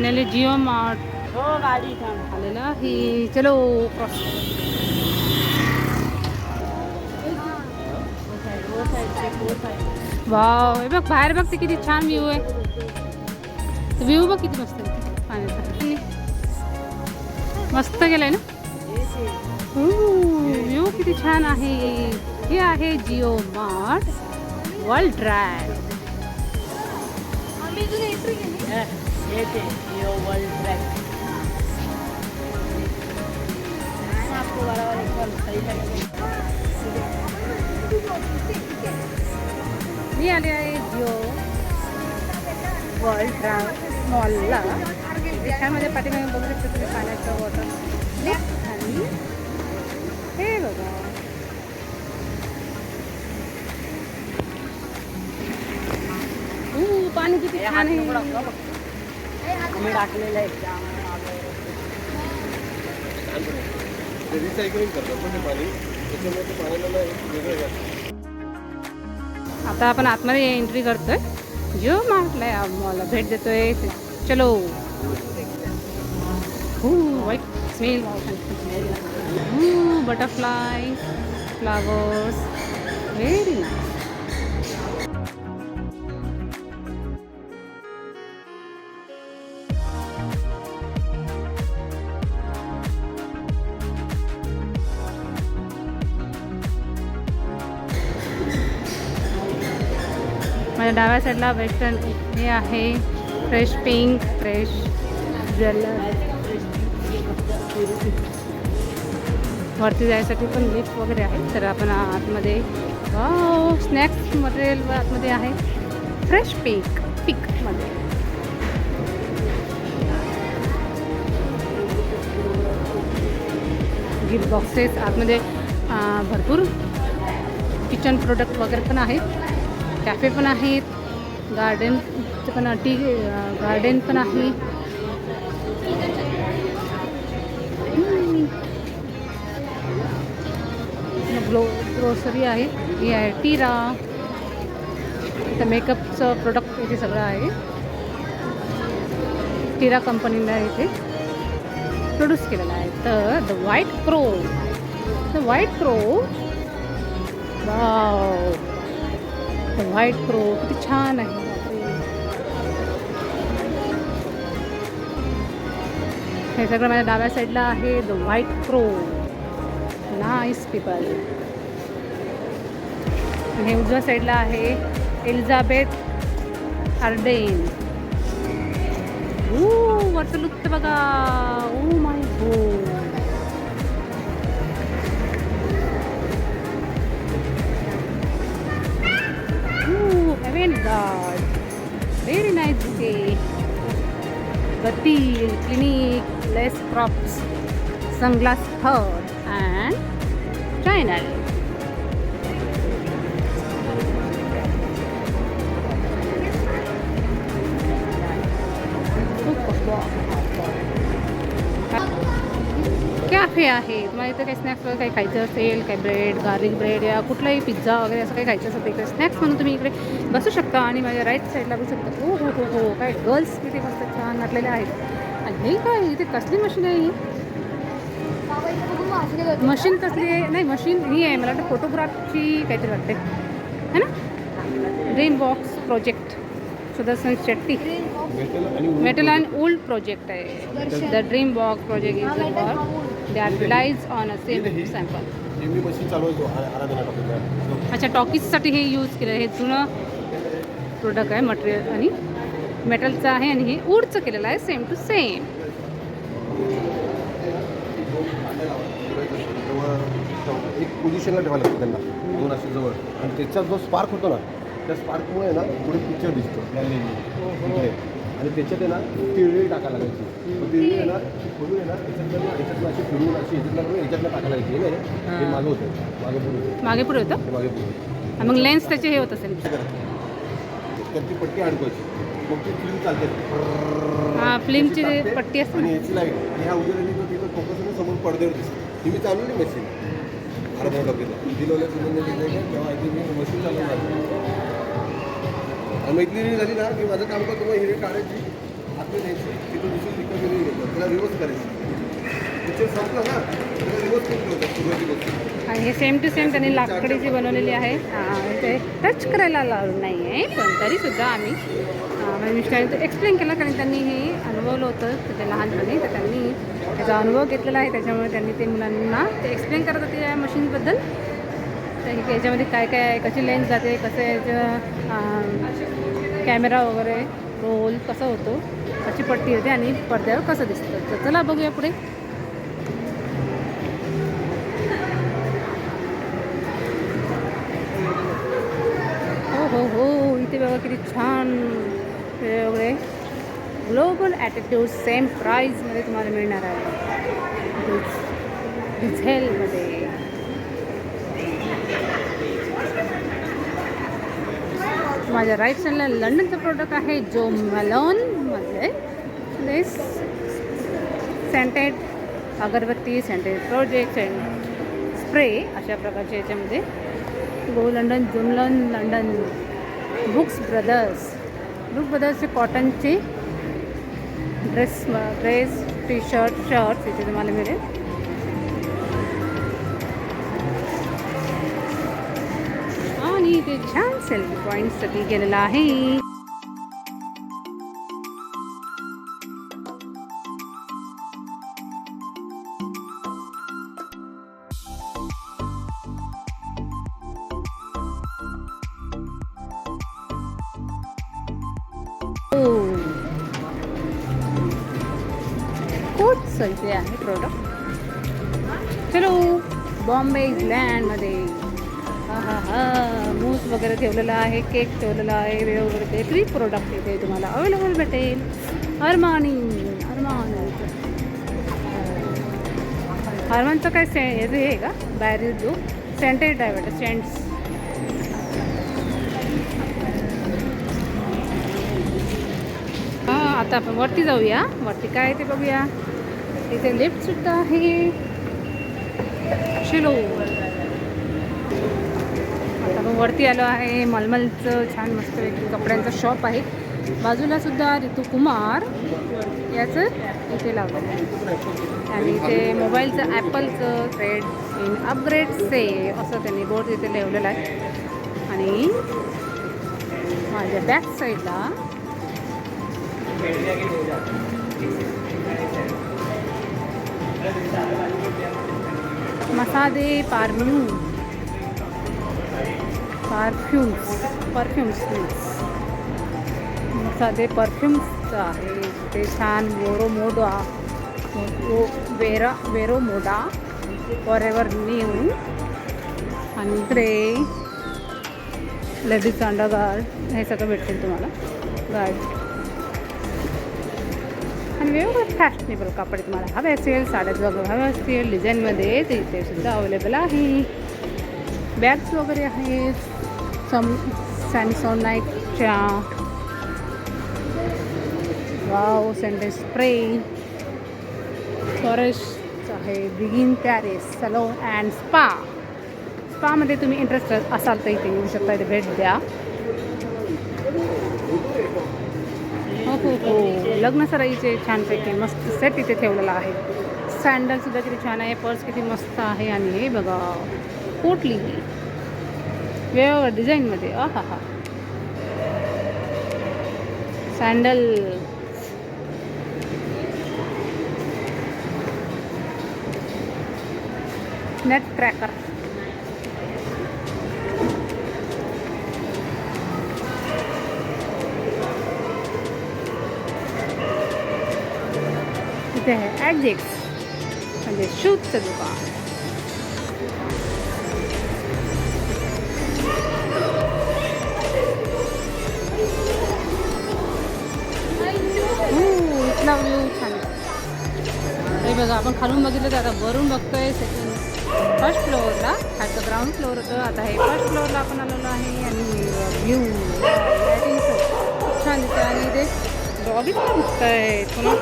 Finally Jio mart हो आलेलं आहे. चलो क्रॉस वाव हे बघ बाहेर बघ ते किती छान व्ह्यू आहे. व्ह्यू बघ किती मस्त आहे. पाण्याचा मस्त गेलाय ना? व्ह्यू किती छान आहे. हे आहे जिओ मार्ट वर्ल्ड ड्राय येते यो वर्ल्ड ट्रॅक आपको बराबर एक बार सही लगेगा मी आले आहे जिओ वर्ल्ड ड्राय मॉलला छान माझ्या पाठीमागे बघू शकता तुम्ही पाण्याचं वॉटर आणि हे बघा ऊ, पाणी किती छान आहे मी टाकलेलं आहे त्यामुळे आलो. ते रिसायकलिंग करतात पण. ते पाणी त्याच्यामुळे ते पाण्याला ना एक वेगळं हे असतं. आता आपण आतमध्ये एंट्री करतोय. जिओ मार्टला या मॉलला भेट देतोय. चलो. वाईट smell butterfly flowers very nice डाव्या साईडला वेस्टर्न हे आहे. फ्रेश पिंक फ्रेश वरती जायसाठी पण लिफ्ट वगैरे आहे तर आपण आतमध्ये स्नॅक्स मटेरियल आतमध्ये आहे. फ्रेश पिंक पिकमध्ये गिफ्ट बॉक्सेस आतमध्ये भरपूर किचन प्रोडक्ट वगैरे पण आहेत. कॅफे पण आहेत गार्डन पण टी गार्डन पण आहे. ग्लो ग्रोसरी आहे ही आहे टीरा. इथं मेकअपचं प्रोडक्ट इथे सगळं आहे. टीरा कंपनीला इथे प्रोड्यूस केलेलं आहे. तर the white crow the white crow wow white crow. किती छान आहे. हे सगळं माझ्या डाव्या साईडला आहे. The white crow nice people हे उजव्या साईडला आहे. एलिझाबेथ आर्डेन ओ वरचं लुप्त बघा. ओ my go God. Very nice day. Batil Clinic, Less Props, Sunglass Hut and China. Super cafe आहे. तुम्हाला इथं काही स्नॅक्स वगैरे काही खायचं असेल काही ब्रेड गार्लिक ब्रेड या कुठलाही पिझ्झा वगैरे असं काही खायचं असेल तर इकडे स्नॅक्स म्हणून तुम्ही इकडे बसू शकता आणि माझ्या राईट साईडला बसू शकता. हो हो हो हो. काय गर्ल्स किती मस्त छान नटलेल्या आहेत. आणि हे काय? इथे कसली मशीन आहे ही? मशीन कसली आहे? नाही मशीन ही आहे. मला वाटतं फोटोग्राफची काहीतरी वाटते है ना? Dream box project Sudarshan Shetty. Metal and old project आहे. The dream box project is for that realise on a same sample हे मी मशीन चालवायचो आ- आराधना टाकून अच्छा टॉकीजसाठी हे यूज केलं. हे जुनं प्रोडक्ट आहे मटेरियल आणि मेटलचं आहे आणि हे वूडचं केलेलं आहे सेम टू सेम एक पोझिशनला ठेवायला लागतं त्यांना दोन असे जवळ. आणि त्याचा जो स्पार्क होतो ना त्या स्पार्कमुळे ना पुढे पिक्चर दिसतो. आणि त्याच्यात आहे ना तिळी टाकायला लागायची. मग तिळी आहे ना आहे ना याच्यातनं याच्यातनं अशी फिरवून अशी याच्यातनं याच्यातनं टाकायला लागायची. नाही हे. मागं होतं. मागे पुढे होतं. मागे पुढे होतं? मागे पुढे मग लेन्स त्याचे हे होत असेल. त्यात ती पट्टी अडकवायची. मग ती फिल्म चालते? हां फिल्मची पट्टी असते आणि याची लाइट ह्या उजेडाने तो तिथं समोर पडद्यावर दिसते ही मी चालवली मशीन अर्धा टॉकीला दिलवल्या तेव्हा मी मशीन चालवणार. आणि मैत्रिणी झाली ना की माझं काम करतो हिरे काढायची आपली न्यायची तिथून दुसरी रिकव्हरी घेतो त्याला रिवर्स करायचं. पिक्चर संपलं ना त्याला रिवर्स करून ठेवतात आणि हे सेम टू सेम त्यांनी लाकडीची बनवलेली आहे. ते टच करायला लावलं नाही आहे पण तरीसुद्धा आम्ही अं, म्हणजे मिस्टरांनी एक्सप्लेन केलं कारण त्यांनी हे अनुभवलं होतं त्याच्या लहानपणी तर त्यांनी त्याचा अनुभव घेतलेला आहे त्याच्यामुळे त्यांनी ते मुलांना ते एक्सप्लेन करत होते या मशीनबद्दल तर याच्यामध्ये काय काय आहे कशी लेन्स जाते कसं याचं कॅमेरा वगैरे रोल कसा होतो कशी पट्टी होते आणि पडद्यावर कसं दिसतं? तर चला बघूया पुढे. हो हो हो इथे बघा किती छान वेगवेगळे ग्लोबल ॲटिट्यूड सेम प्राईजमध्ये तुम्हाला मिळणार आहे. डिझेलमध्ये माझ्या राईट साईडला लंडनचं प्रोडक्ट आहे जो मॅलॉनमधले place scented agarbatti scented project scent spray अशा प्रकारचे याच्यामध्ये. Go London Jo Malone London books brothers book ब्रदर्सचे कॉटनचे dress dress T shirt shirt इथे तुम्हाला मिळेल. आणि ते छान सेल्फी पॉईंटसाठी गेलेला आहे. हो. खूप इथे आहे प्रोडक्ट चलो बॉम्बे लँडमध्ये हा हा मूस वगैरे ठेवलेला आहे केक ठेवलेला आहे वेगवेगळे बेकरी प्रोडक्ट इथे तुम्हाला. अवेलेबल भेटेल. अरमानी अरमान हरमानचं काय से हे आहे का? बॅरी जो सेंटेड आहे वाटतं सेंट्स हां आता आपण वरती जाऊया. वरती काय ते बघूया. इथे लिफ्ट सुद्धा आहे. शिलो आपण वरती आलो आहे. मलमलचं छान मस्त कपड्यांचं शॉप आहे. बाजूला सुद्धा ऋतू कुमार याचं इथे लावलं आहे. आणि इथे मोबाईलचं ॲपलचं ट्रेड इन अपग्रेड से असं त्यांनी बोर्ड इथे लिवलेलं आहे. आणि माझ्या बॅक साईडला मसादे पारम्यू परफ्युम्स परफ्युम्स साधे परफ्युम्सचं आहे ते छान Vero Moda Vera Vero Moda forever new आणि इकडे लेडीज अंडरगार्ड हे सगळं भेटतील तुम्हाला गार्ड आणि वेगवेगळे फॅशनेबल कापड तुम्हाला हवे असेल साड्यात वगैरे हवे असतील डिझाईनमध्ये ते इथे सुद्धा अवेलेबल आहे बॅग्स वगैरे आहेत सम सॅमसॉनाईकच्या वाव सेंडे स्प्रे फॉरेस्ट आहे. Begin Paris salon and spa स्पामध्ये तुम्ही इंटरेस्टेड असाल तर इथे येऊ शकता इथे भेट द्या. हो हो हो. लग्न सराईचे छानपैकी मस्त सेट इथे ठेवलेला आहे. सँडलसुद्धा किती छान आहे. पर्स किती मस्त आहे. आणि हे बघा पोटली. वेगवेगळ्या डिझाईनमध्ये अ हा हा. सँडल नेट क्रॅकर इथे आहे ॲडजेक्स म्हणजे शूजचं दुकान. आपण खालून बघितलं तर आता वरून बघतोय. सेकंड फर्स्ट फ्लोअरला खालचं ग्राउंड फ्लोअर होतं. आता हे फर्स्ट फ्लोअरला आपण आलेलो आहे आणि व्ह्यू खूप छान दिसतं आणि ते लॉबी पण दिसत आहे पुन्हा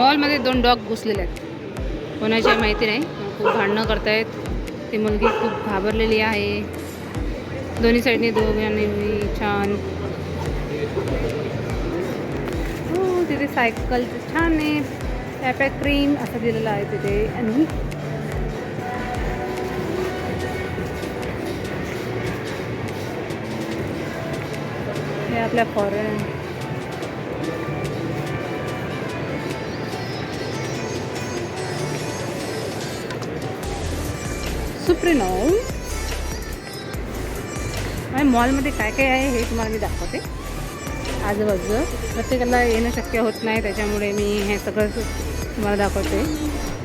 मॉलमध्ये दोन डॉग घुसलेले आहेत. कोणाची माहिती नाही. खूप भांडणं करतायत. ती मुलगी खूप घाबरलेली आहे. दोन्ही साईडने दोघांनी छान. हो तिथे सायकल छान आहे. टॅपॅ क्रीम असं दिलेलं आहे तिथे. आणि हे आपल्या फॉरेन सुप्रिनो मॉलमध्ये काय काय आहे हे तुम्हाला मी दाखवते. आजूबाजू प्रत्येकाला येणं शक्य होत नाही त्याच्यामुळे मी हे सगळं तुम्हाला दाखवते.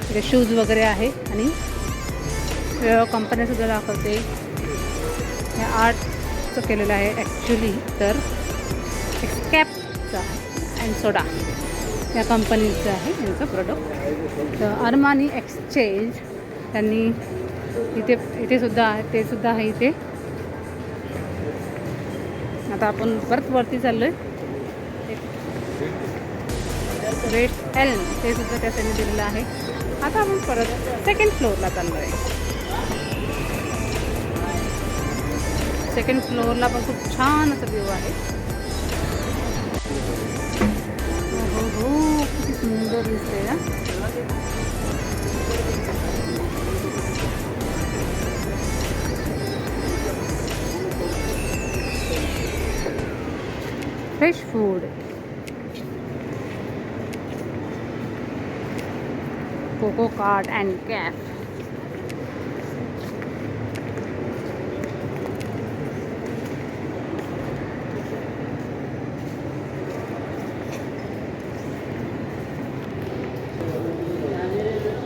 इथे शूज वगैरे आहे आणि वेगवेगळ्या कंपन्यासुद्धा दाखवते. हे आर्टचं केलेलं आहे ॲक्च्युली तर स्कॅपचा अँड सोडा या कंपनीचं आहे यांचं प्रोडक्ट तर अरमानी एक्सचेंज त्यांनी इथे इथेसुद्धा आहे ते सुद्धा आहे इथे. आता आपण परत वरती चाललो आहे रेड एल ते सुद्धा त्या त्यांनी दिलेलं आहे. आता आपण परत सेकंड फ्लोअरला चाललो आहे सेकंड फ्लोअरला पण खूप छान असं व्ह्यू आहे. हो, हो हो किती सुंदर दिसते ना. Fresh food. Coco cart and cafe.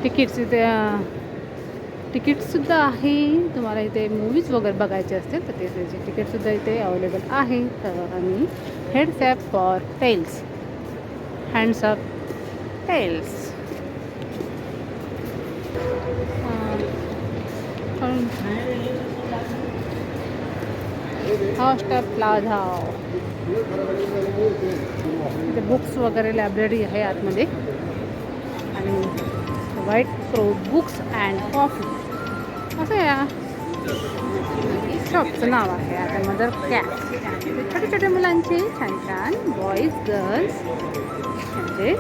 Tickets इथे तिकीटसुद्धा आहे. तुम्हाला इथे मूवीज वगैरे बघायचे असतील तर ते त्याचे तिकीटसुद्धा इथे अवेलेबल आहे. तर आम्ही heads up for tails hands up tails हॉस्टा plaza इथे बुक्स वगैरे लायब्ररी आहे आतमध्ये. आणि white pro books and coffee असं या शॉपचं नाव आहे आता मदर कॅप छोटे छोटे मुलांचे छान छान बॉईज गर्ल्स म्हणजे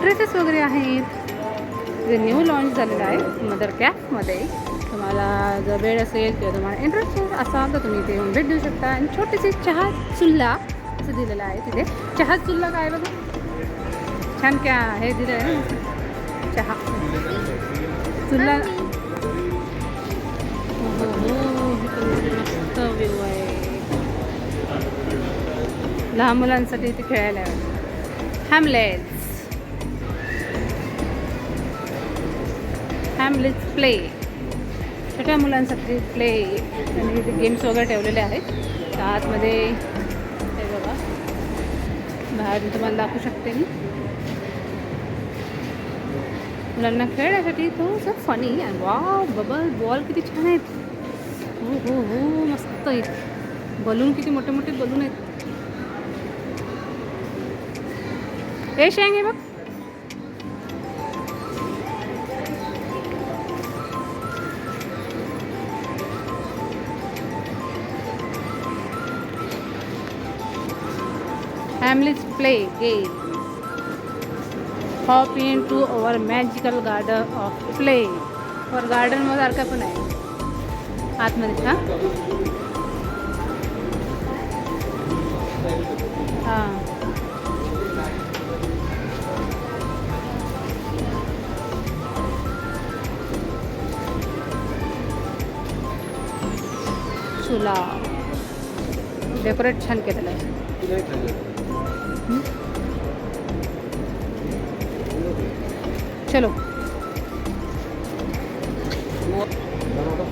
ड्रेसेस वगैरे आहेत. जे न्यू लॉन्च झालेलं आहे मदर कॅफमध्ये तुम्हाला जर वेळ असेल किंवा तुम्हाला इंटरेस्ट असाल तर तुम्ही इथे भेट देऊ शकता. आणि छोटेसे चहा चुल्ला असं दिलेलं आहे तिथे. चहा चुल्ला काय बघा? छान क्या हे दिलं आहे ना. चहा. चुल्ला. हो हो, हो. मस्त व्यू आहे. लहान मुलांसाठी इथे खेळायला आहे हॅमलेट्स हॅमलेट्स प्ले छोट्या मुलांसाठी प्ले आणि इथे गेम्स वगैरे ठेवलेले आहेत. त्या आतमध्ये हे बघा. बाहेर मी तुम्हाला दाखवू शकते मी. मुलांना खेळण्यासाठी थोडंसं फनी आणि वा बबल बॉल किती छान आहेत. हो हो हो मस्त आहेत. बलून किती मोठे मोठे बलून आहेत. हे शेंग आहे बघ families play game hop into our magical garden of play और गार्डनमध्ये सारखं पण आहे आतमध्ये हां हां। चुला डेकोरेट छान केलेलं आहे. चलो. आता